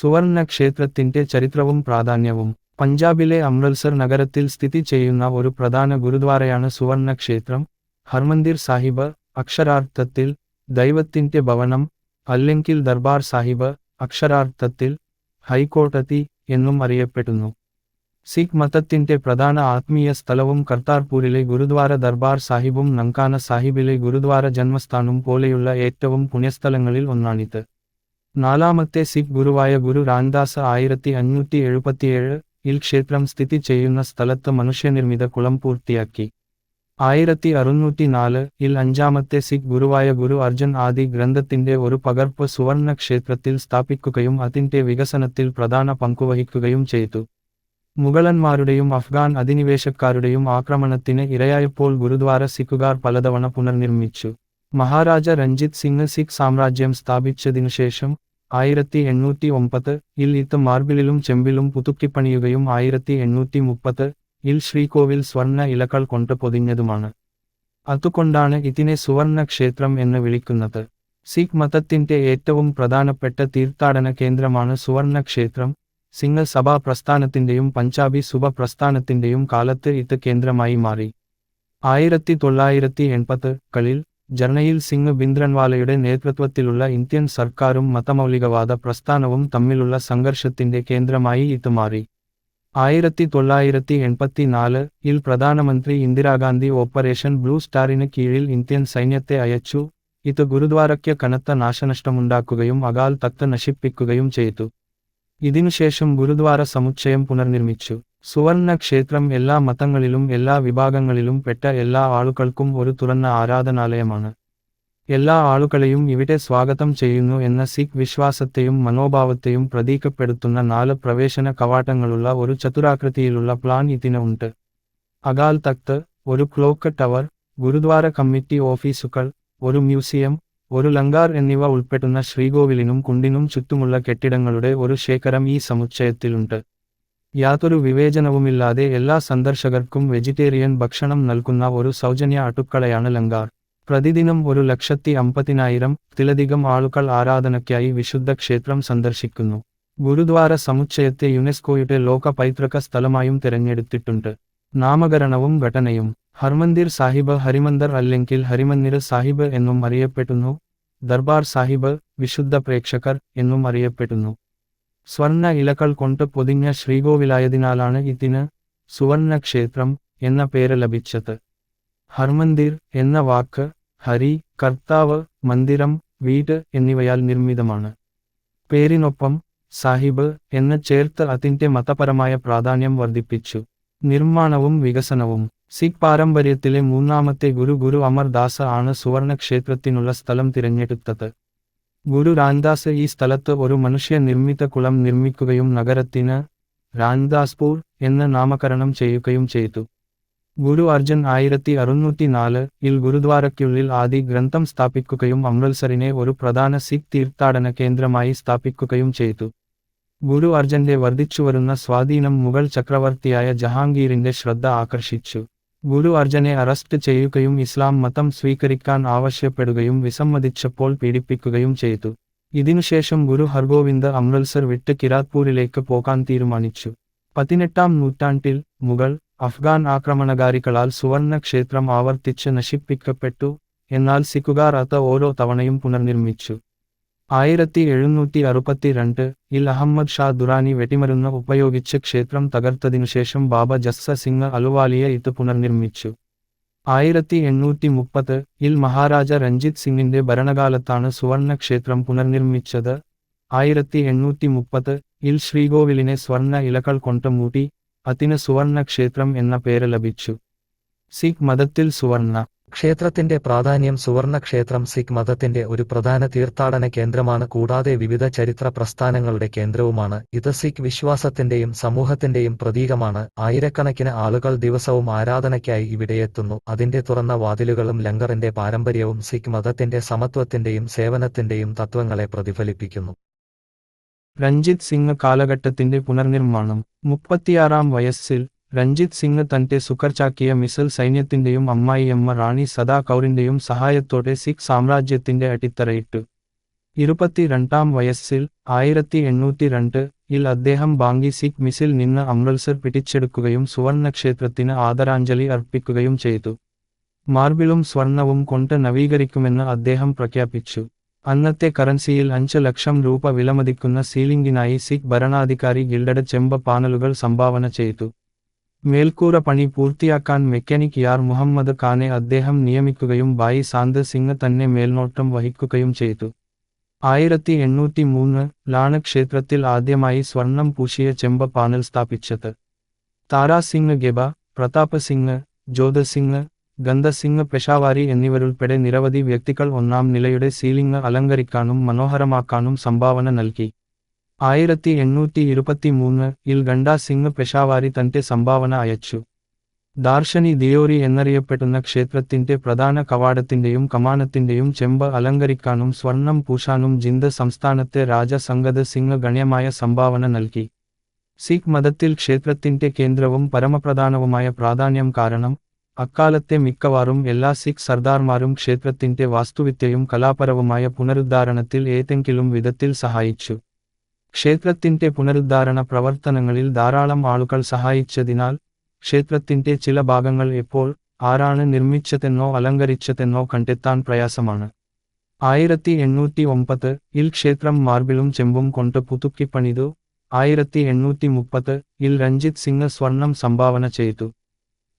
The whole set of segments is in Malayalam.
സുവർണ ക്ഷേത്രത്തിന്റെ ചരിത്രവും പ്രാധാന്യവും. പഞ്ചാബിലെ അമൃത്സർ നഗരത്തിൽ സ്ഥിതി ചെയ്യുന്ന ഒരു പ്രധാന ഗുരുദ്വാരയാണ് സുവർണ ക്ഷേത്രം ഹർമന്ദിർ സാഹിബ് അക്ഷരാർത്ഥത്തിൽ ദൈവത്തിന്റെ ഭവനം അല്ലെങ്കിൽ ദർബാർ സാഹിബ് അക്ഷരാർത്ഥത്തിൽ ഹൈക്കോടതി എന്നും അറിയപ്പെടുന്നു. സിഖ് മതത്തിന്റെ പ്രധാന ആത്മീയ സ്ഥലവും കർത്താർപൂരിലെ ഗുരുദ്വാര ദർബാർ സാഹിബും നങ്കാന സാഹിബിലെ ഗുരുദ്വാര ജന്മസ്ഥാനും പോലെയുള്ള ഏറ്റവും പുണ്യസ്ഥലങ്ങളിൽ ഒന്നാണിത്. നാലാമത്തെ സിഖ് ഗുരുവായ ഗുരു രാംദാസ് ആയിരത്തി അഞ്ഞൂറ്റി എഴുപത്തിയേഴ് ഇൽ ക്ഷേത്രം സ്ഥിതി ചെയ്യുന്ന സ്ഥലത്ത് മനുഷ്യനിർമ്മിത കുളം പൂർത്തിയാക്കി. ആയിരത്തി അറുന്നൂറ്റി നാല് ഇൽ അഞ്ചാമത്തെ സിഖ് ഗുരുവായ ഗുരു അർജുൻ ആദി ഗ്രന്ഥത്തിന്റെ ഒരു പകർപ്പ് സുവർണ ക്ഷേത്രത്തിൽ സ്ഥാപിക്കുകയും അതിന്റെ വികസനത്തിൽ പ്രധാന പങ്കുവഹിക്കുകയും ചെയ്തു. മുഗളന്മാരുടെയും അഫ്ഗാൻ അധിനിവേശക്കാരുടെയും ആക്രമണത്തിന് ഇരയായപ്പോൾ ഗുരുദ്വാര സിഖുകാർ പലതവണ പുനർനിർമ്മിച്ചു. മഹാരാജ രഞ്ജിത് സിംഗ് സിഖ് സാമ്രാജ്യം സ്ഥാപിച്ചതിനുശേഷം ആയിരത്തി എണ്ണൂറ്റി ഒമ്പത് ഇൽ ഇത് മാർബിളിലും ചെമ്പിലും പുതുക്കിപ്പണിയുകയും ആയിരത്തി എണ്ണൂറ്റി മുപ്പത് ഇൽ ശ്രീകോവിൽ സ്വർണ ഇലകൾ കൊണ്ട് പൊതിഞ്ഞതുമാണ്. അതുകൊണ്ടാണ് ഇതിനെ സുവർണ ക്ഷേത്രം എന്ന് വിളിക്കുന്നത്. സിഖ് മതത്തിന്റെ ഏറ്റവും പ്രധാനപ്പെട്ട തീർത്ഥാടന കേന്ദ്രമാണ് സുവർണ ക്ഷേത്രം സിംഗ് സഭാ പ്രസ്ഥാനത്തിന്റെയും പഞ്ചാബി സുബ പ്രസ്ഥാനത്തിന്റെയും കാലത്ത് ഇത് കേന്ദ്രമായി മാറി. ആയിരത്തി തൊള്ളായിരത്തി എൺപത് കളിൽ ജർണയിൽ സിംഗ് ബിന്ദ്രൻവാലയുടെ നേതൃത്വത്തിലുള്ള ഇന്ത്യൻ സർക്കാരും മതമൗലികവാദ പ്രസ്ഥാനവും തമ്മിലുള്ള സംഘർഷത്തിന്റെ കേന്ദ്രമായി ഇത് മാറി ആയിരത്തി തൊള്ളായിരത്തി എൺപത്തിനാല് ഇൽ പ്രധാനമന്ത്രി ഇന്ദിരാഗാന്ധി ഓപ്പറേഷൻ ബ്ലൂ സ്റ്റാറിന് കീഴിൽ ഇന്ത്യൻ സൈന്യത്തെ അയച്ചു. ഇത് ഗുരുദ്വാരയ്ക്ക് കനത്ത നാശനഷ്ടമുണ്ടാക്കുകയും അകാൽ തത്ത് നശിപ്പിക്കുകയും ചെയ്തു. ഇതിനുശേഷം ഗുരുദ്വാര സമുച്ചയം പുനർനിർമ്മിച്ചു. സുവർണ ക്ഷേത്രം എല്ലാ മതങ്ങളിലും എല്ലാ വിഭാഗങ്ങളിലും പെട്ട എല്ലാ ആളുകൾക്കും ഒരു തുറന്ന ആരാധനാലയമാണ്. എല്ലാ ആളുകളെയും ഇവിടെ സ്വാഗതം ചെയ്യുന്നു എന്ന സിഖ് വിശ്വാസത്തെയും മനോഭാവത്തെയും പ്രതീകപ്പെടുത്തുന്ന നാല് പ്രവേശന കവാടങ്ങളുള്ള ഒരു ചതുരാകൃതിയിലുള്ള പ്ലാൻ ഇതിന് ഉണ്ട്. അകാൽ തക്ത് ഒരു ക്ലോക്ക് ടവർ ഗുരുദ്വാര കമ്മിറ്റി ഓഫീസുകൾ ഒരു മ്യൂസിയം ഒരു ലങ്കാർ എന്നിവ ഉൾപ്പെടുന്ന ശ്രീകോവിലിനും കുണ്ടിനും ചുറ്റുമുള്ള കെട്ടിടങ്ങളുടെ ഒരു ശേഖരം ഈ സമുച്ചയത്തിലുണ്ട്. യാതൊരു വിവേചനവുമില്ലാതെ എല്ലാ സന്ദർശകർക്കും വെജിറ്റേറിയൻ ഭക്ഷണം നൽകുന്ന ഒരു സൗജന്യ അടുക്കളയാണ് ലങ്കാർ. പ്രതിദിനം ഒരു ലക്ഷത്തി അമ്പതിനായിരം ത്തിലധികം ആളുകൾ ആരാധനയ്ക്കായി വിശുദ്ധ ക്ഷേത്രം സന്ദർശിക്കുന്നു. ഗുരുദ്വാര സമുച്ചയത്തെ യുനെസ്കോയുടെ ലോക പൈതൃക സ്ഥലമായും തിരഞ്ഞെടുത്തിട്ടുണ്ട്. നാമകരണവും ഘടനയും ഹർമന്ദിർ സാഹിബ് ഹരിമന്ദർ അല്ലെങ്കിൽ ഹരിമന്ദിർ സാഹിബ് എന്നും അറിയപ്പെടുന്നു. ദർബാർ സാഹിബ് വിശുദ്ധ പ്രേക്ഷകർ എന്നും അറിയപ്പെടുന്നു. സ്വർണ ഇലകൾ കൊണ്ട് പൊതിഞ്ഞ ശ്രീകോവിലായതിനാലാണ് ഇതിന് സുവർണ ക്ഷേത്രം എന്ന പേര് ലഭിച്ചത്. ഹർമന്ദിർ എന്ന വാക്ക് ഹരി കർത്താവ് മന്ദിരം വീട് എന്നിവയാൽ നിർമ്മിതമാണ്. പേരിനൊപ്പം സാഹിബ് എന്ന് ചേർത്ത് അതിന്റെ മതപരമായ പ്രാധാന്യം വർദ്ധിപ്പിച്ചു. നിർമ്മാണവും വികസനവും. സിഖ് പാരമ്പര്യത്തിലെ മൂന്നാമത്തെ ഗുരു ഗുരു അമർദാസ് ആണ് സുവർണ ക്ഷേത്രത്തിനുള്ള സ്ഥലം തിരഞ്ഞെടുത്തത്. ഗുരു രാംദാസ് ഈ സ്ഥലത്ത് ഒരു മനുഷ്യ നിർമ്മിത കുളം നിർമ്മിക്കുകയും നഗരത്തിന് രാംദാസ്പൂർ എന്ന് നാമകരണം ചെയ്യുകയും ചെയ്തു. ഗുരു അർജുൻ ആയിരത്തി അറുന്നൂറ്റി നാല് ഇൽ ഗുരുദ്വാരയ്ക്കുള്ളിൽ ആദി ഗ്രന്ഥം സ്ഥാപിക്കുകയും അമൃത്സറിനെ ഒരു പ്രധാന സിഖ് തീർത്ഥാടന കേന്ദ്രമായി സ്ഥാപിക്കുകയും ചെയ്തു. ഗുരു അർജന്റെ വർദ്ധിച്ചുവരുന്ന സ്വാധീനം മുഗൾ ചക്രവർത്തിയായ ജഹാംഗീറിന്റെ ശ്രദ്ധ ആകർഷിച്ചു. ഗുരു അർജനെ അറസ്റ്റ് ചെയ്യുകയും ഇസ്ലാം മതം സ്വീകരിക്കാൻ ആവശ്യപ്പെടുകയും വിസമ്മതിച്ചപ്പോൾ പീഡിപ്പിക്കുകയും ചെയ്തു. ഇതിനുശേഷം ഗുരു ഹർഗോവിന്ദ് അമൃത്സർ വിട്ട് കിരാത്പൂരിലേക്ക് പോകാൻ തീരുമാനിച്ചു. പതിനെട്ടാം നൂറ്റാണ്ടിൽ മുഗൾ അഫ്ഗാൻ ആക്രമണകാരികളാൽ സുവർണ ക്ഷേത്രം ആവർത്തിച്ച് നശിപ്പിക്കപ്പെട്ടു എന്നാൽ സിഖുകാർ അത് ഓരോ തവണയും പുനർനിർമ്മിച്ചു. ആയിരത്തി എഴുന്നൂറ്റി അറുപത്തിരണ്ട് ഇൽ അഹമ്മദ് ഷാ ദുറാനി വെട്ടിമരുന്ന് ഉപയോഗിച്ച് ക്ഷേത്രം തകർത്തതിനുശേഷം ബാബ ജസ്സ സിംഗ് അലുവാലിയ ഇത് പുനർനിർമ്മിച്ചു. ആയിരത്തി എണ്ണൂറ്റി മുപ്പത് ഇൽ മഹാരാജ രഞ്ജിത് സിംഗിന്റെ ഭരണകാലത്താണ് സുവർണ ക്ഷേത്രം പുനർനിർമ്മിച്ചത്. ആയിരത്തി എണ്ണൂറ്റി മുപ്പത് ഇൽ ശ്രീകോവിലിനെ സ്വർണ ഇലകൾ കൊണ്ട് മൂട്ടി അതിന് സുവർണ ക്ഷേത്രം എന്ന പേര് ലഭിച്ചു. സിഖ് മതത്തിൽ സുവർണ ക്ഷേത്രത്തിന്റെ പ്രാധാന്യം സുവർണ ക്ഷേത്രം സിഖ് മതത്തിന്റെ ഒരു പ്രധാന തീർത്ഥാടന കേന്ദ്രമാണ് കൂടാതെ വിവിധ ചരിത്ര പ്രസ്ഥാനങ്ങളുടെ കേന്ദ്രവുമാണ്. ഇത് സിഖ് വിശ്വാസത്തിന്റെയും സമൂഹത്തിന്റെയും പ്രതീകമാണ്. ആയിരക്കണക്കിന് ആളുകൾ ദിവസവും ആരാധനയ്ക്കായി ഇവിടെയെത്തുന്നു അതിന്റെ തുറന്ന വാതിലുകളും ലങ്കറിന്റെ പാരമ്പര്യവും സിഖ് മതത്തിന്റെ സമത്വത്തിന്റെയും സേവനത്തിന്റെയും തത്വങ്ങളെ പ്രതിഫലിപ്പിക്കുന്നു. രഞ്ജിത് സിംഗ് കാലഘട്ടത്തിന്റെ പുനർനിർമ്മാണം മുപ്പത്തിയാറാം വയസ്സിൽ രഞ്ജിത് സിംഗ് തന്റെ സുഖർച്ചാക്കിയ മിസൽ സൈന്യത്തിന്റെയും അമ്മായിയമ്മ റാണി സദാ കൗറിന്റെയും സഹായത്തോടെ സിഖ് സാമ്രാജ്യത്തിന്റെ അടിത്തറയിട്ടു. ഇരുപത്തിരണ്ടാം വയസ്സിൽ ആയിരത്തി എണ്ണൂറ്റി രണ്ട് ഇൽ അദ്ദേഹം ബാങ്കി സിഖ് മിസിൽ നിന്ന് അമൃത്സർ പിടിച്ചെടുക്കുകയും സുവർണക്ഷേത്രത്തിന് ആദരാഞ്ജലി അർപ്പിക്കുകയും ചെയ്തു. മാർബിളും സ്വർണവും കൊണ്ട് നവീകരിക്കുമെന്ന് അദ്ദേഹം പ്രഖ്യാപിച്ചു. അന്നത്തെ കറൻസിയിൽ അഞ്ച് ലക്ഷം രൂപ വിലമതിക്കുന്ന സീലിംഗിനായി സിഖ് ഭരണാധികാരി ഗിൽഡഡ് ചെമ്പ പാനലുകൾ സംഭാവന ചെയ്തു. മേൽക്കൂര പണി പൂർത്തിയാക്കാൻ മെക്കാനിക് യാർ മുഹമ്മദ് ഖാനെ അദ്ദേഹം നിയമിക്കുകയും ബായി സാന്ത് സിംഗ് തന്നെ മേൽനോട്ടം വഹിക്കുകയും ചെയ്തു. ആയിരത്തി എണ്ണൂറ്റി മൂന്ന് ലാണ് ക്ഷേത്രത്തിൽ ആദ്യമായി സ്വർണം പൂശിയ ചെമ്പ പാനൽ സ്ഥാപിച്ചത്. താരാ സിംഗ് ഗെബ പ്രതാപ് സിംഗ് ജ്യോത് സിംഗ് ഗന്ധസിംഗ് പെഷാവാരി എന്നിവരുൾപ്പെടെ നിരവധി വ്യക്തികൾ ഒന്നാം നിലയുടെ സീലിംഗ് അലങ്കരിക്കാനും മനോഹരമാക്കാനും സംഭാവന നൽകി. ആയിരത്തി എണ്ണൂറ്റി ഇരുപത്തിമൂന്ന് ഇൽ ഗണ്ടാ സിംഗ് പെഷാവാരി തന്റെ സംഭാവന അയച്ചു. ദാർശനി ദിയോരി എന്നറിയപ്പെടുന്ന ക്ഷേത്രത്തിന്റെ പ്രധാന കവാടത്തിന്റെയും കമാനത്തിന്റെയും ചെമ്പ് അലങ്കരിക്കാനും സ്വർണം പൂശാനും ജിന്ദ് സംസ്ഥാനത്തെ രാജ സംഗത് സിംഗ് ഗണ്യമായ സംഭാവന നൽകി. സിഖ് മതത്തിൽ ക്ഷേത്രത്തിന്റെ കേന്ദ്രവും പരമപ്രധാനവുമായ പ്രാധാന്യം കാരണം അക്കാലത്തെ മിക്കവാറും എല്ലാ സിഖ് സർദാർമാരും ക്ഷേത്രത്തിന്റെ വാസ്തുവിദ്യയും കലാപരവുമായ പുനരുദ്ധാരണത്തിൽ ഏതെങ്കിലും വിധത്തിൽ സഹായിച്ചു. ക്ഷേത്രത്തിന്റെ പുനരുദ്ധാരണ പ്രവർത്തനങ്ങളിൽ ധാരാളം ആളുകൾ സഹായിച്ചതിനാൽ ക്ഷേത്രത്തിന്റെ ചില ഭാഗങ്ങൾ എപ്പോൾ ആരാണ് നിർമ്മിച്ചതെന്നോ അലങ്കരിച്ചതെന്നോ കണ്ടെത്താൻ പ്രയാസമാണ്. ആയിരത്തി എണ്ണൂറ്റി ഒമ്പത് ഇൽ ക്ഷേത്രം മാർബിളും ചെമ്പും കൊണ്ട് പുതുക്കി പണിതു ആയിരത്തി എണ്ണൂറ്റി മുപ്പത് ഇൽ രഞ്ജിത് സിംഗ് സ്വർണം സംഭാവന ചെയ്തു.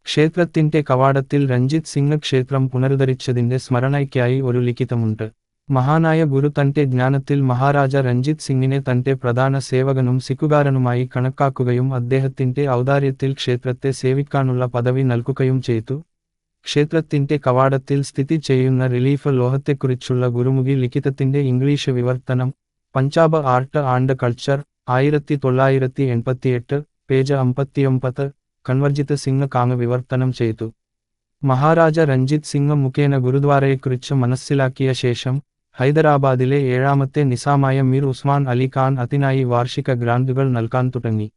ക്ഷേത്രത്തിന്റെ കവാടത്തിൽ രഞ്ജിത് സിംഗ് ക്ഷേത്രം പുനരുദ്ധരിച്ചതിന്റെ സ്മരണയ്ക്കായി ഒരു ലിഖിതമുണ്ട്. മഹാനായ ഗുരു തന്റെ ജ്ഞാനത്തിൽ മഹാരാജ രഞ്ജിത് സിംഗിനെ തന്റെ പ്രധാന സേവകനും സിക്കുകാരനുമായി കണക്കാക്കുകയും അദ്ദേഹത്തിന്റെ ഔദാര്യത്തിൽ ക്ഷേത്രത്തെ സേവിക്കാനുള്ള പദവി നൽകുകയും ചെയ്തു. ക്ഷേത്രത്തിന്റെ കവാടത്തിൽ സ്ഥിതി ചെയ്യുന്ന റിലീഫ് ലോഹത്തെക്കുറിച്ചുള്ള ഗുരുമുഖി ലിഖിതത്തിന്റെ ഇംഗ്ലീഷ് വിവർത്തനം പഞ്ചാബ് ആർട്ട് ആൻഡ് കൾച്ചർ ആയിരത്തി തൊള്ളായിരത്തി എൺപത്തിയെട്ട് പേജ് അമ്പത്തിയൊമ്പത് കൺവർജിത് സിംഗ് കാങ് വിവർത്തനം ചെയ്തു. മഹാരാജ രഞ്ജിത് സിംഗ് മുഖേന ഗുരുദ്വാരയെക്കുറിച്ച് മനസ്സിലാക്കിയ ശേഷം ഹൈദരാബാദിലെ ഏഴാമത്തെ നിസാമായ മീർ ഉസ്മാൻ അലി ഖാൻ അതിനായി വാർഷിക ഗ്രാൻഡുകൾ നൽകാൻ തുടങ്ങി.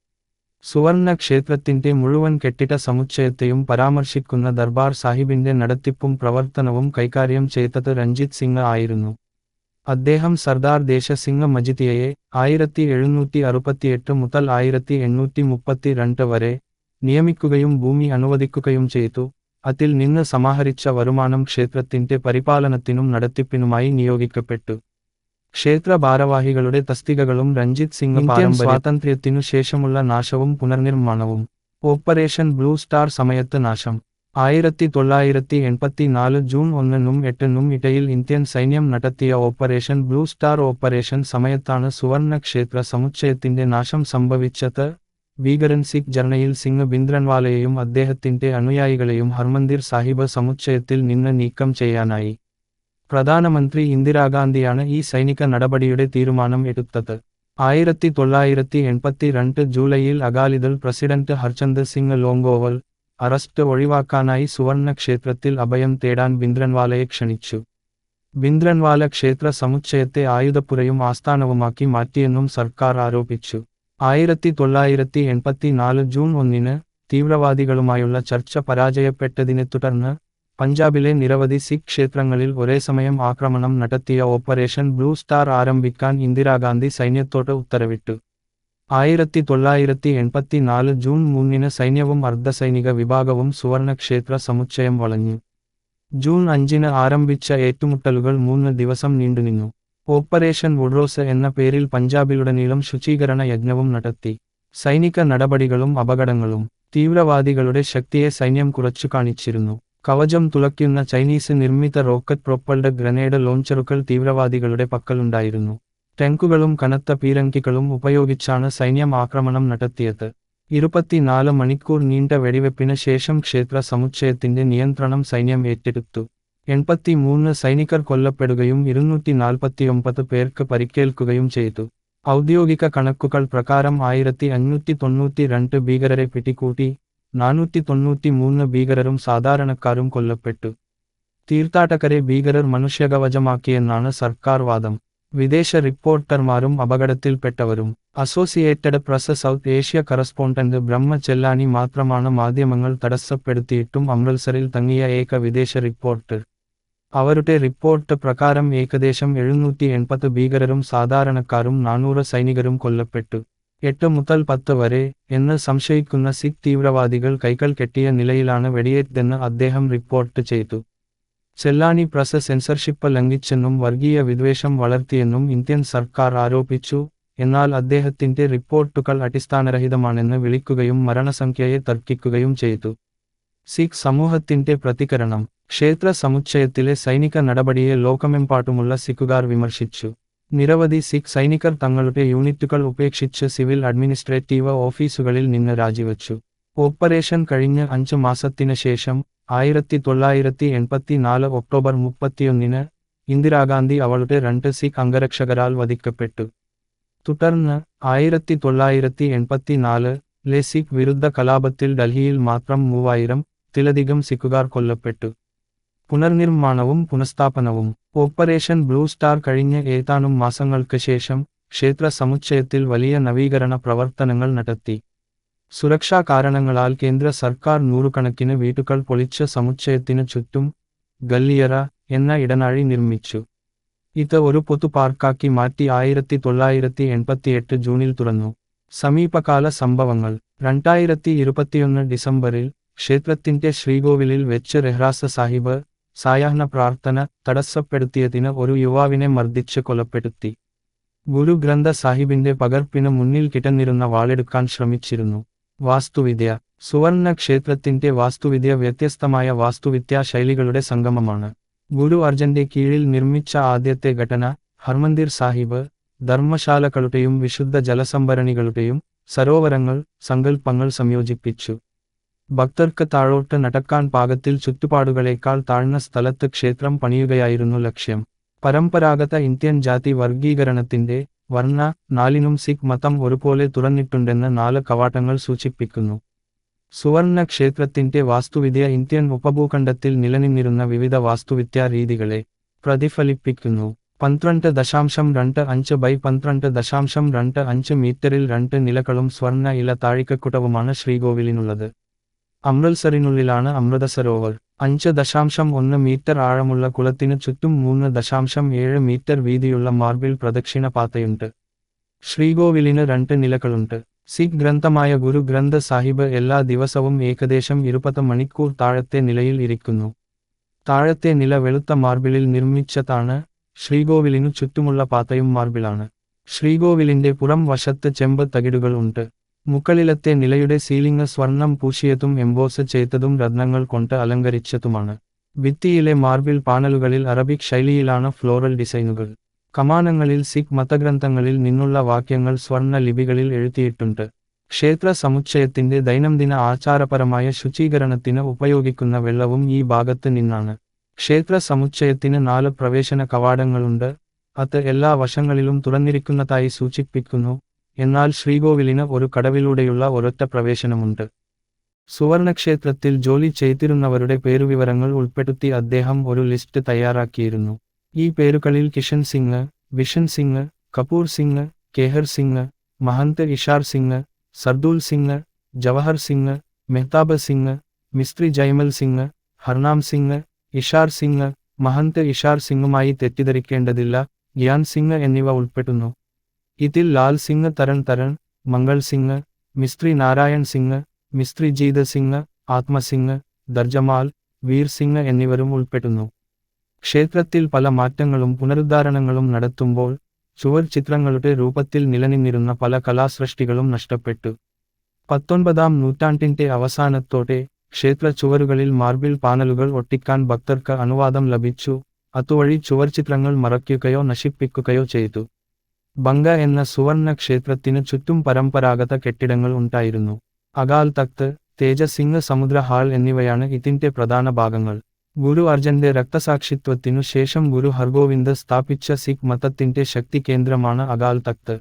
സുവർണ ക്ഷേത്രത്തിന്റെ മുഴുവൻ കെട്ടിട സമുച്ചയത്തെയും പരാമർശിക്കുന്ന ദർബാർ സാഹിബിന്റെ നടത്തിപ്പും പ്രവർത്തനവും കൈകാര്യം ചെയ്തത് രഞ്ജിത് സിംഗ് ആയിരുന്നു. അദ്ദേഹം സർദാർ ദേശസിംഗ് മജിതിയയെ ആയിരത്തി എഴുന്നൂറ്റി അറുപത്തിയെട്ട് മുതൽ ആയിരത്തി എണ്ണൂറ്റി മുപ്പത്തിരണ്ട് വരെ നിയമിക്കുകയും ഭൂമി അനുവദിക്കുകയും ചെയ്തു. അതിൽ നിന്ന് സമാഹരിച്ച വരുമാനം ക്ഷേത്രത്തിന്റെ പരിപാലനത്തിനും നടത്തിപ്പിനുമായി നിയോഗിക്കപ്പെട്ടു. ക്ഷേത്ര ഭാരവാഹികളുടെ തസ്തികകളും രഞ്ജിത് സിംഗ് സ്വാതന്ത്ര്യത്തിനു ശേഷമുള്ള നാശവും പുനർനിർമ്മാണവും. ഓപ്പറേഷൻ ബ്ലൂ സ്റ്റാർ സമയത്ത് നാശം. ആയിരത്തി തൊള്ളായിരത്തി എൺപത്തിനാല് ജൂൺ ഒന്നിനും എട്ടിനും ഇടയിൽ ഇന്ത്യൻ സൈന്യം നടത്തിയ ഓപ്പറേഷൻ ബ്ലൂ സ്റ്റാർ ഓപ്പറേഷൻ സമയത്താണ് സുവർണ ക്ഷേത്ര സമുച്ചയത്തിന്റെ നാശം സംഭവിച്ചത്. ഭീകരൻ സിഖ് ജർണയിൽ സിംഗ് ബിന്ദ്രൻവാലയെയും അദ്ദേഹത്തിന്റെ അനുയായികളെയും ഹർമന്ദിർ സാഹിബ് സമുച്ചയത്തിൽ നിന്ന് നീക്കം ചെയ്യാനായി. പ്രധാനമന്ത്രി ഇന്ദിരാഗാന്ധിയാണ് ഈ സൈനിക നടപടിയുടെ തീരുമാനം എടുത്തത്. ആയിരത്തി തൊള്ളായിരത്തി എൺപത്തിരണ്ട് ജൂലൈയിൽ അകാലിദൾ പ്രസിഡന്റ് ഹർചന്ദ് സിംഗ് ലോങ്കോവൽ അറസ്റ്റ് ഒഴിവാക്കാനായി സുവർണ ക്ഷേത്രത്തിൽ അഭയം തേടാൻ ബിന്ദ്രൻവാലയെ ക്ഷണിച്ചു. ബിന്ദ്രൻവാല ക്ഷേത്ര സമുച്ചയത്തെ ആയുധപ്പുരയും ആസ്ഥാനവുമാക്കി മാറ്റിയെന്നും സർക്കാർ ആരോപിച്ചു. ആയിരത്തി തൊള്ളായിരത്തി എൺപത്തിനാല് ജൂൺ ഒന്നിന് തീവ്രവാദികളുമായുള്ള ചർച്ച പരാജയപ്പെട്ടതിനെ തുടർന്ന് പഞ്ചാബിലെ നിരവധി സിഖ് ക്ഷേത്രങ്ങളിൽ ഒരേ സമയം ആക്രമണം നടത്തിയ ഓപ്പറേഷൻ ബ്ലൂ സ്റ്റാർ ആരംഭിക്കാൻ ഇന്ദിരാഗാന്ധി സൈന്യത്തോട് ഉത്തരവിട്ടു. ആയിരത്തി തൊള്ളായിരത്തി എൺപത്തിനാല് ജൂൺ മൂന്നിന് സൈന്യവും അർദ്ധസൈനിക വിഭാഗവും സുവർണ ക്ഷേത്ര സമുച്ചയം വളഞ്ഞു. ജൂൺ അഞ്ചിന് ആരംഭിച്ച ഏറ്റുമുട്ടലുകൾ മൂന്ന് ദിവസം നീണ്ടുനിന്നു. ഓപ്പറേഷൻ വുഡ്രോസ് എന്ന പേരിൽ പഞ്ചാബിലുടനീളം ശുചീകരണ യജ്ഞവും നടത്തി. സൈനിക നടപടികളും അപകടങ്ങളും തീവ്രവാദികളുടെ ശക്തിയെ സൈന്യം കുറച്ചു കാണിച്ചിരുന്നു. കവചം തുളയ്ക്കുന്ന ചൈനീസ് നിർമ്മിത റോക്കറ്റ് പ്രൊപ്പൽഡ് ഗ്രനേഡ് ലോഞ്ചറുകൾ തീവ്രവാദികളുടെ പക്കലുണ്ടായിരുന്നു. ടാങ്കുകളും കനത്ത പീരങ്കികളും ഉപയോഗിച്ചാണ് സൈന്യം ആക്രമണം നടത്തിയത്. ഇരുപത്തിനാല് മണിക്കൂർ നീണ്ട വെടിവെപ്പിന് ശേഷം ക്ഷേത്ര സമുച്ചയത്തിന്റെ നിയന്ത്രണം സൈന്യം ഏറ്റെടുത്തു. എൺപത്തിമൂന്ന് സൈനികർ കൊല്ലപ്പെടുകയും ഇരുന്നൂറ്റി നാൽപ്പത്തിയൊമ്പത് പേർക്ക് പരിക്കേൽക്കുകയും ചെയ്തു. ഔദ്യോഗിക കണക്കുകൾ പ്രകാരം ആയിരത്തി അഞ്ഞൂറ്റി തൊണ്ണൂറ്റി രണ്ട് ഭീകരരെ പിടികൂട്ടി നാനൂറ്റി തൊണ്ണൂറ്റി മൂന്ന് ഭീകരരും സാധാരണക്കാരും കൊല്ലപ്പെട്ടു. തീർത്ഥാടകരെ ഭീകരർ മനുഷ്യകവചമാക്കിയെന്നാണ് സർക്കാർ വാദം. വിദേശ റിപ്പോർട്ടർമാരും അപകടത്തിൽപ്പെട്ടവരും. Associated Press South Asia correspondent Brahma Chellaney മാത്രമാണ് മാധ്യമങ്ങൾ തടസ്സപ്പെടുത്തിയിട്ടും അമൃത്സറിൽ തങ്ങിയ ഏക വിദേശ റിപ്പോർട്ടർ. അവരുടെ റിപ്പോർട്ട് പ്രകാരം ഏകദേശം എഴുന്നൂറ്റി എൺപത് ഭീകരരും സാധാരണക്കാരും നാനൂറ് സൈനികരും കൊല്ലപ്പെട്ടു. എട്ട് മുതൽ പത്ത് വരെ എന്ന് സംശയിക്കുന്ന സിഖ് തീവ്രവാദികൾ കൈകൾ കെട്ടിയ നിലയിലാണ് വെടിയേറ്റതെന്ന് അദ്ദേഹം റിപ്പോർട്ട് ചെയ്തു. ചെല്ലാനി പ്രസ സെൻസർഷിപ്പ് ലംഘിച്ചെന്നും വർഗീയ വിദ്വേഷം വളർത്തിയെന്നും ഇന്ത്യൻ സർക്കാർ ആരോപിച്ചു. എന്നാൽ അദ്ദേഹത്തിന്റെ റിപ്പോർട്ടുകൾ അടിസ്ഥാനരഹിതമാണെന്ന് വിളിക്കുകയും മരണസംഖ്യയെ തർക്കിക്കുകയും ചെയ്തു. സിഖ് സമൂഹത്തിന്റെ പ്രതികരണം. ക്ഷേത്ര സമുച്ചയത്തിലെ സൈനിക നടപടിയെ ലോകമെമ്പാടുമുള്ള സിഖുകാർ വിമർശിച്ചു. നിരവധി സിഖ് സൈനികർ തങ്ങളുടെ യൂണിറ്റുകൾ ഉപേക്ഷിച്ച് സിവിൽ അഡ്മിനിസ്ട്രേറ്റീവ് ഓഫീസുകളിൽ നിന്ന് രാജിവച്ചു. ഓപ്പറേഷൻ കഴിഞ്ഞ് അഞ്ച് മാസത്തിന് ശേഷം ആയിരത്തി തൊള്ളായിരത്തി എൺപത്തിനാല് ഒക്ടോബർ മുപ്പത്തിയൊന്നിന് ഇന്ദിരാഗാന്ധി അവളുടെ രണ്ട് സിഖ് അംഗരക്ഷകരാൽ വധിക്കപ്പെട്ടു. തുടർന്ന് ആയിരത്തി തൊള്ളായിരത്തി എൺപത്തിനാല് ലെ സിഖ് വിരുദ്ധ കലാപത്തിൽ ഡൽഹിയിൽ മാത്രം മൂവായിരം തിലധികം സിഖുകാർ കൊല്ലപ്പെട്ടു. പുനർനിർമ്മാണവും പുനഃസ്ഥാപനവും. ഓപ്പറേഷൻ ബ്ലൂ സ്റ്റാർ കഴിഞ്ഞ ഏതാനും മാസങ്ങൾക്ക് ശേഷം ക്ഷേത്ര സമുച്ചയത്തിൽ വലിയ നവീകരണ പ്രവർത്തനങ്ങൾ നടത്തി. സുരക്ഷാ കാരണങ്ങളാൽ കേന്ദ്ര സർക്കാർ നൂറുകണക്കിന് വീട്ടുകൾ പൊളിച്ച് സമുച്ചയത്തിനു ചുറ്റും ഗല്ലിയറ എന്ന ഇടനാഴി നിർമ്മിച്ചു. ഇത് ഒരു പൊതു പാർക്കാക്കി മാറ്റി ആയിരത്തി തൊള്ളായിരത്തി എൺപത്തിയെട്ട് ജൂണിൽ തുറന്നു. സമീപകാല സംഭവങ്ങൾ. രണ്ടായിരത്തി ഇരുപത്തിയൊന്ന് ഡിസംബറിൽ ക്ഷേത്രത്തിന്റെ ശ്രീകോവിലിൽ വെച്ച് രഹ്റാസ സാഹിബ് സായാഹ്ന പ്രാർത്ഥന തടസ്സപ്പെടുത്തിയതിന് ഒരു യുവാവിനെ മർദ്ദിച്ച് കൊലപ്പെടുത്തി. ഗുരു ഗ്രന്ഥ സാഹിബിന്റെ പകർപ്പിന് മുന്നിൽ കിടന്നിരുന്ന വാളെടുക്കാൻ ശ്രമിച്ചിരുന്നു. വാസ്തുവിദ്യ സുവർണ ക്ഷേത്രത്തിന്റെ വാസ്തുവിദ്യ വ്യത്യസ്തമായ വാസ്തുവിദ്യാ ശൈലികളുടെ സംഗമമാണ്. ഗുരു അർജന്റെ കീഴിൽ നിർമ്മിച്ച ആദ്യത്തെ ഘടന ഹർമന്ദിർ സാഹിബ് ധർമ്മശാലകളുടെയും വിശുദ്ധ ജലസംഭരണികളുടെയും സരോവരങ്ങൾ സങ്കല്പങ്ങൾ സംയോജിപ്പിച്ചു. ഭക്തർക്ക് താഴോട്ട് നടക്കാൻ പാകത്തിൽ ചുറ്റുപാടുകളേക്കാൾ താഴ്ന്ന സ്ഥലത്ത് ക്ഷേത്രം പണിയുകയായിരുന്നു ലക്ഷ്യം. പരമ്പരാഗത ഇന്ത്യൻ ജാതി വർഗീകരണത്തിന്റെ വർണ നാലിനും സിഖ് മതം ഒരുപോലെ തുറന്നിട്ടുണ്ടെന്ന് നാല് കവാടങ്ങൾ സൂചിപ്പിക്കുന്നു. സുവർണ ക്ഷേത്രത്തിന്റെ വാസ്തുവിദ്യ ഇന്ത്യൻ ഉപഭൂഖണ്ഡത്തിൽ നിലനിന്നിരുന്ന വിവിധ വാസ്തുവിദ്യാ രീതികളെ പ്രതിഫലിപ്പിക്കുന്നു. പന്ത്രണ്ട് ദശാംശം രണ്ട് അഞ്ച് ബൈ പന്ത്രണ്ട് ദശാംശം രണ്ട് അഞ്ച് മീറ്ററിൽ രണ്ട് നിലകളും സ്വർണ ഇല താഴിക്കക്കുടവുമാണ് ശ്രീകോവിലിനുള്ളത്. അമൃത്സറിനുള്ളിലാണ് അമൃതസരോവർ. അഞ്ച് ദശാംശം ഒന്ന് മീറ്റർ ആഴമുള്ള കുളത്തിന് ചുറ്റും മൂന്ന് ദശാംശം ഏഴ് മീറ്റർ വീതിയുള്ള മാർബിൾ പ്രദക്ഷിണ പാതയുണ്ട്. ശ്രീകോവിലിന് രണ്ട് നിലകളുണ്ട്. സിഖ് ഗ്രന്ഥമായ ഗുരു ഗ്രന്ഥ സാഹിബ് എല്ലാ ദിവസവും ഏകദേശം ഇരുപത് മണിക്കൂർ താഴത്തെ നിലയിൽ ഇരിക്കുന്നു. താഴത്തെ നില വെളുത്ത മാർബിളിൽ നിർമ്മിച്ചതാണ്. ശ്രീകോവിലിനു ചുറ്റുമുള്ള പാതയും മാർബിളാണ്. ശ്രീകോവിലിന്റെ പുറം വശത്ത് ചെമ്പ് തകിടുകൾ ഉണ്ട്. മുകളിലത്തെ നിലയുടെ സീലിംഗ് സ്വർണം പൂശിയതും എംബോസ് ചെയ്തതും രത്നങ്ങൾ കൊണ്ട് അലങ്കരിച്ചതുമാണ്. ഭിത്തിയിലെ മാർബിൾ പാനലുകളിൽ അറബിക് ശൈലിയിലാണ് ഫ്ലോറൽ ഡിസൈനുകൾ. കമാനങ്ങളിൽ സിഖ് മതഗ്രന്ഥങ്ങളിൽ നിന്നുള്ള വാക്യങ്ങൾ സ്വർണ ലിപികളിൽ എഴുതിയിട്ടുണ്ട്. ക്ഷേത്ര സമുച്ചയത്തിന്റെ ദൈനംദിന ആചാരപരമായ ശുചീകരണത്തിന് ഉപയോഗിക്കുന്ന വെള്ളവും ഈ ഭാഗത്ത് നിന്നാണ്. ക്ഷേത്ര സമുച്ചയത്തിന് നാല് പ്രവേശന കവാടങ്ങളുണ്ട്. അത് എല്ലാ വശങ്ങളിലും തുറന്നിരിക്കുന്നതായി സൂചിപ്പിക്കുന്നു. എന്നാൽ ശ്രീകോവിലിന് ഒരു കടവിലൂടെയുള്ള ഒരൊറ്റ പ്രവേശനമുണ്ട്. സുവർണക്ഷേത്രത്തിൽ ജോലി ചെയ്തിരുന്നവരുടെ പേരുവിവരങ്ങൾ ഉൾപ്പെടുത്തി അദ്ദേഹം ഒരു ലിസ്റ്റ് തയ്യാറാക്കിയിരുന്നു. ഈ പേരുകളിൽ കിഷൻ സിംഗ് വിഷൻ സിംഗ് കപൂർ സിംഗ് കേഹർ സിംഗ് മഹന്ത് ഇഷാർ സിംഗ് സർദൂൽ സിംഗ് ജവഹർ സിംഗ് മെഹ്താബ് സിംഗ് മിസ്ത്രി ജൈമൽ സിംഗ് ഹർനാം സിംഗ് ഇഷാർ സിംഗ് മഹന്ത് ഇഷാർ സിംഗുമായി തെറ്റിദ്ധരിക്കേണ്ടതില്ല ഗ്യാൻ സിംഗ് എന്നിവ ഉൾപ്പെടുന്നു. ഇതിൽ ലാൽ സിംഗ് തരൺ തരൺ മംഗൾ സിംഗ് മിസ്ത്രി നാരായൺ സിംഗ് മിസ്ത്രി ജീത് സിംഗ് ആത്മസിംഗ് ദർജമാൽ വീർ സിംഗ് എന്നിവരും ഉൾപ്പെടുന്നു. ക്ഷേത്രത്തിൽ പല മാറ്റങ്ങളും പുനരുദ്ധാരണങ്ങളും നടത്തുമ്പോൾ ചുവർ ചിത്രങ്ങളുടെ രൂപത്തിൽ നിലനിന്നിരുന്ന പല കലാസൃഷ്ടികളും നഷ്ടപ്പെട്ടു. പത്തൊൻപതാം നൂറ്റാണ്ടിന്റെ അവസാനത്തോടെ ക്ഷേത്ര ചുവരുകളിൽ മാർബിൾ പാനലുകൾ ഒട്ടിക്കാൻ ഭക്തർക്ക് അനുവാദം ലഭിച്ചു. അതുവഴി ചുവർചിത്രങ്ങൾ മറയ്ക്കുകയോ നശിപ്പിക്കുകയോ ചെയ്തു. ബംഗ എന്ന സുവർണ ക്ഷേത്രത്തിന് ചുറ്റും പരമ്പരാഗത കെട്ടിടങ്ങൾ ഉണ്ടായിരുന്നു. അകാൽ തക്ത് തേജസിംഗ് സമുദ്ര ഹാൾ എന്നിവയാണ് ഇതിന്റെ പ്രധാന ഭാഗങ്ങൾ. ഗുരു അർജന്റെ രക്തസാക്ഷിത്വത്തിനു ശേഷം ഗുരു ഹർഗോവിന്ദ് സ്ഥാപിച്ച സിഖ് മതത്തിന്റെ ശക്തി കേന്ദ്രമാണ് അകാൽ തക്ത്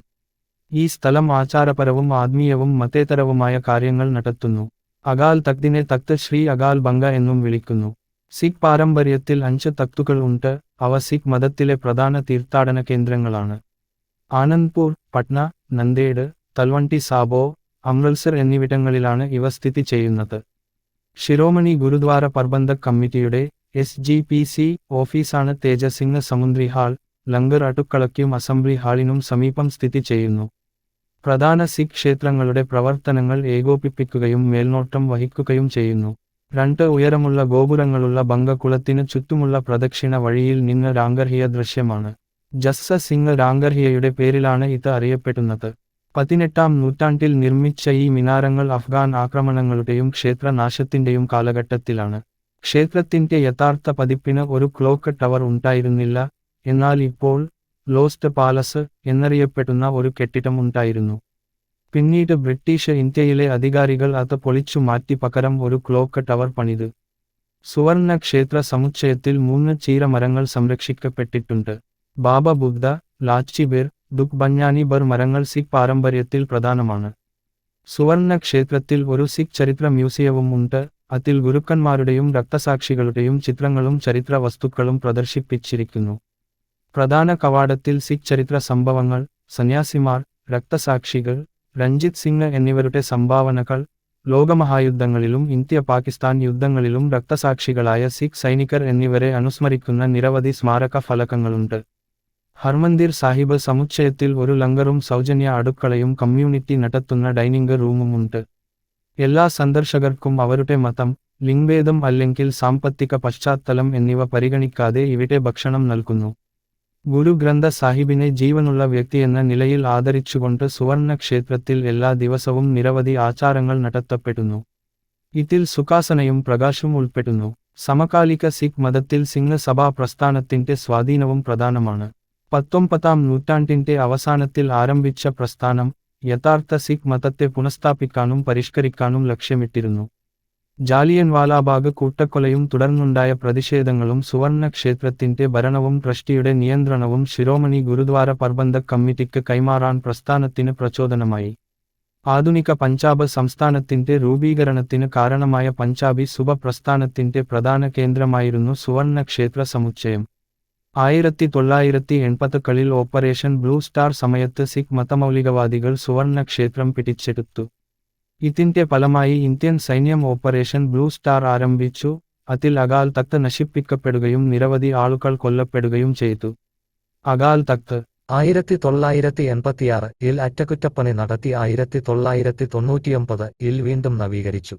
ഈ സ്ഥലം ആചാരപരവും ആത്മീയവും മതേതരവുമായ കാര്യങ്ങൾ നടത്തുന്നു. അകാൽ തക്തിനെ തക്ത് ശ്രീ അകാൽ ബംഗ എന്നും വിളിക്കുന്നു. സിഖ് പാരമ്പര്യത്തിൽ അഞ്ച് തക്തുകൾ ഉണ്ട് അവ സിഖ് മതത്തിലെ പ്രധാന തീർത്ഥാടന കേന്ദ്രങ്ങളാണ്. ആനന്ദ്പൂർ പട്ന നന്ദേഡ് തൽവണ്ടി സാബോ അമൃത്സർ എന്നിവിടങ്ങളിലാണ് ഇവ സ്ഥിതി ചെയ്യുന്നത്. ശിരോമണി ഗുരുദ്വാര പ്രബന്ധക് കമ്മിറ്റിയുടെ എസ് ജി പി സി ഓഫീസാണ് തേജസിംഗ് സമുദ്രി ഹാൾ ലങ്കർ അടുക്കളയ്ക്കും അസംബ്ലി ഹാളിനും സമീപം സ്ഥിതി ചെയ്യുന്നു. പ്രധാന സിഖ് ക്ഷേത്രങ്ങളുടെ പ്രവർത്തനങ്ങൾ ഏകോപിപ്പിക്കുകയും മേൽനോട്ടം വഹിക്കുകയും ചെയ്യുന്നു. രണ്ട് ഉയരമുള്ള ഗോപുരങ്ങളുള്ള ബംഗക്കുളത്തിന് ചുറ്റുമുള്ള പ്രദക്ഷിണ വഴിയിൽ നിന്ന് രാംഗർഹിയ ദൃശ്യമാണ്. ജസ്സ സിംഗ് രാംഗർഹിയയുടെ പേരിലാണ് ഇത് അറിയപ്പെടുന്നത്. പതിനെട്ടാം നൂറ്റാണ്ടിൽ നിർമ്മിച്ച ഈ മിനാരങ്ങൾ അഫ്ഗാൻ ആക്രമണങ്ങളുടെയും ക്ഷേത്രനാശത്തിന്റെയും കാലഘട്ടത്തിലാണ്. ക്ഷേത്രത്തിന്റെ യഥാർത്ഥ പതിപ്പിന് ഒരു ക്ലോക്ക് ടവർ ഉണ്ടായിരുന്നില്ല. എന്നാൽ ഇപ്പോൾ ലോസ്റ്റ് പാലസ് എന്നറിയപ്പെടുന്ന ഒരു കെട്ടിടം ഉണ്ടായിരുന്നു. പിന്നീട് ബ്രിട്ടീഷ് ഇന്ത്യയിലെ അധികാരികൾ അത് പൊളിച്ചു മാറ്റി പകരം ഒരു ക്ലോക്ക് ടവർ പണിത്. സുവർണ ക്ഷേത്ര സമുച്ചയത്തിൽ മൂന്ന് ചീരമരങ്ങൾ സംരക്ഷിക്കപ്പെട്ടിട്ടുണ്ട്. ബാബ ബുദ്ധ ലാച്ചിബിർ ദുഃഖ് ബഞ്ഞാനി ബർ മരങ്ങൾ സിഖ് പാരമ്പര്യത്തിൽ പ്രധാനമാണ്. സുവർണ ക്ഷേത്രത്തിൽ ഒരു സിഖ് ചരിത്ര മ്യൂസിയവും ഉണ്ട്. അതിൽ ഗുരുക്കന്മാരുടെയും രക്തസാക്ഷികളുടെയും ചിത്രങ്ങളും ചരിത്ര വസ്തുക്കളും പ്രദർശിപ്പിച്ചിരിക്കുന്നു. പ്രധാന കവാടത്തിൽ സിഖ് ചരിത്ര സംഭവങ്ങൾ സന്യാസിമാർ രക്തസാക്ഷികൾ രഞ്ജിത് സിംഗ് എന്നിവരുടെ സംഭാവനകൾ ലോകമഹായുദ്ധങ്ങളിലും ഇന്ത്യ പാകിസ്ഥാൻ യുദ്ധങ്ങളിലും രക്തസാക്ഷികളായ സിഖ് സൈനികർ എന്നിവരെ അനുസ്മരിക്കുന്ന നിരവധി സ്മാരക ഫലകങ്ങളുണ്ട്. ഹർമന്ദിർ സാഹിബ് സമുച്ചയത്തിൽ ഒരു ലങ്കറും സൗജന്യ അടുക്കളയും കമ്മ്യൂണിറ്റി നടത്തുന്ന ഡൈനിങ് റൂമുമുണ്ട് എല്ലാ സന്ദർശകർക്കും അവരുടെ മതം ലിംഗഭേദം അല്ലെങ്കിൽ സാമ്പത്തിക പശ്ചാത്തലം എന്നിവ പരിഗണിക്കാതെ ഇവിടെ ഭക്ഷണം നൽകുന്നു. ഗുരു ഗ്രന്ഥ സാഹിബിനെ ജീവനുള്ള വ്യക്തിയെന്ന നിലയിൽ ആദരിച്ചുകൊണ്ട് സുവർണ ക്ഷേത്രത്തിൽ എല്ലാ ദിവസവും നിരവധി ആചാരങ്ങൾ നടത്തപ്പെടുന്നു. ഇതിൽ സുഖാസനയും പ്രകാശവും ഉൾപ്പെടുന്നു. സമകാലിക സിഖ് മതത്തിൽ സിംഗസഭാ പ്രസ്ഥാനത്തിന്റെ സ്വാധീനവും പ്രധാനമാണ്. പത്തൊമ്പതാം നൂറ്റാണ്ടിന്റെ അവസാനത്തിൽ ആരംഭിച്ച പ്രസ്ഥാനം യഥാർത്ഥ സിഖ് മതത്തെ പുനഃസ്ഥാപിക്കാനും പരിഷ്കരിക്കാനും ലക്ഷ്യമിട്ടിരുന്നു. ജാലിയൻവാലാബാഗ് കൂട്ടക്കൊലയും തുടർന്നുണ്ടായ പ്രതിഷേധങ്ങളും സുവർണ ക്ഷേത്രത്തിന്റെ ഭരണവും ട്രസ്റ്റിയുടെ നിയന്ത്രണവും ശിരോമണി ഗുരുദ്വാര പ്രബന്ധക് കമ്മിറ്റിക്ക് കൈമാറാൻ പ്രസ്ഥാനത്തിന് പ്രചോദനമായി. ആധുനിക പഞ്ചാബ് സംസ്ഥാനത്തിന്റെ രൂപീകരണത്തിന് കാരണമായ പഞ്ചാബി സുബ പ്രസ്ഥാനത്തിന്റെ പ്രധാന കേന്ദ്രമായിരുന്നു സുവർണ ക്ഷേത്ര സമുച്ചയം. ആയിരത്തി തൊള്ളായിരത്തി എൺപതുകളിൽ ഓപ്പറേഷൻ ബ്ലൂ സ്റ്റാർ സമയത്ത് സിഖ് മതമൗലികവാദികൾ സുവർണ ക്ഷേത്രം പിടിച്ചെടുത്തു. ഇതിന്റെ ഫലമായി ഇന്ത്യൻ സൈന്യം ഓപ്പറേഷൻ ബ്ലൂ സ്റ്റാർ ആരംഭിച്ചു. അതിൽ അകാൽ തക്ത് നശിപ്പിക്കപ്പെടുകയും നിരവധി ആളുകൾ കൊല്ലപ്പെടുകയും ചെയ്തു. അകാൽ തക്ത് ആയിരത്തി തൊള്ളായിരത്തി എൺപത്തിയാറ് ഇൽ അറ്റകുറ്റപ്പണി നടത്തി ആയിരത്തി തൊള്ളായിരത്തി തൊണ്ണൂറ്റിയൊമ്പത് ഇൽ വീണ്ടും നവീകരിച്ചു.